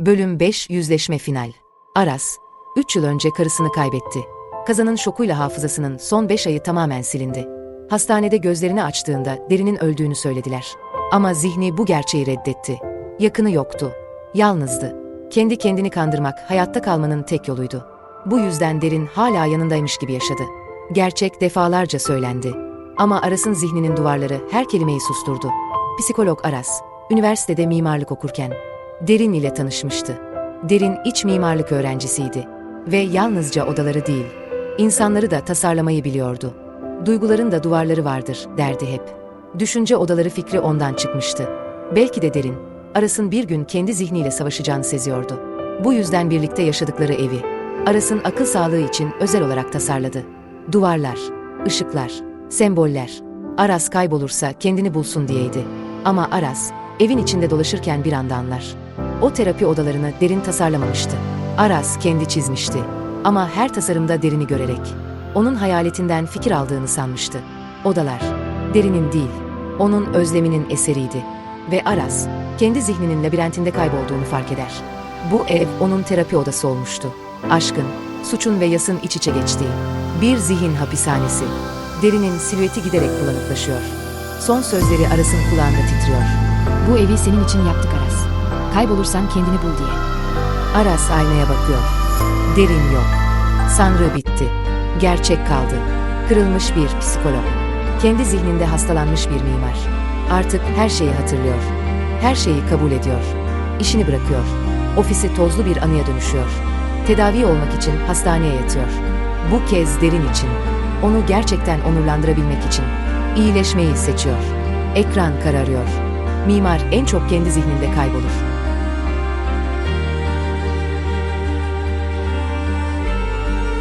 Bölüm 5 Yüzleşme Final Aras, 3 yıl önce karısını kaybetti. Kazanın şokuyla hafızasının son 5 ayı tamamen silindi. Hastanede gözlerini açtığında derinin öldüğünü söylediler. Ama zihni bu gerçeği reddetti. Yakını yoktu. Yalnızdı. Kendi kendini kandırmak hayatta kalmanın tek yoluydu. Bu yüzden derin hala yanındaymış gibi yaşadı. Gerçek defalarca söylendi. Ama Aras'ın zihninin duvarları her kelimeyi susturdu. Psikolog Aras, üniversitede mimarlık okurken Derin ile tanışmıştı. Derin iç mimarlık öğrencisiydi ve yalnızca odaları değil, insanları da tasarlamayı biliyordu. Duyguların da duvarları vardır derdi hep. Düşünce odaları fikri ondan çıkmıştı. Belki de Derin, Aras'ın bir gün kendi zihniyle savaşacağını seziyordu. Bu yüzden birlikte yaşadıkları evi, Aras'ın akıl sağlığı için özel olarak tasarladı. Duvarlar, ışıklar, semboller. Aras kaybolursa kendini bulsun diyeydi. Ama Aras, evin içinde dolaşırken bir anda anlar. O terapi odalarını derin tasarlamamıştı. Aras kendi çizmişti. Ama her tasarımda derini görerek. Onun hayaletinden fikir aldığını sanmıştı. Odalar, derinin değil, onun özleminin eseriydi. Ve Aras, kendi zihninin labirentinde kaybolduğunu fark eder. Bu ev onun terapi odası olmuştu. Aşkın, suçun ve yasın iç içe geçtiği. Bir zihin hapishanesi. Derinin silüeti giderek bulanıklaşıyor. Son sözleri Aras'ın kulağında titriyor. Bu evi senin için yaptık Aras. Kaybolursan kendini bul diye. Aras aynaya bakıyor. Derin yok. Sanrı bitti. Gerçek kaldı. Kırılmış bir psikolog. Kendi zihninde hastalanmış bir mimar. Artık her şeyi hatırlıyor. Her şeyi kabul ediyor. İşini bırakıyor. Ofisi tozlu bir anıya dönüşüyor. Tedavi olmak için hastaneye yatıyor. Bu kez derin için. Onu gerçekten onurlandırabilmek için. iyileşmeyi seçiyor. Ekran kararıyor. Mimar en çok kendi zihninde kaybolur.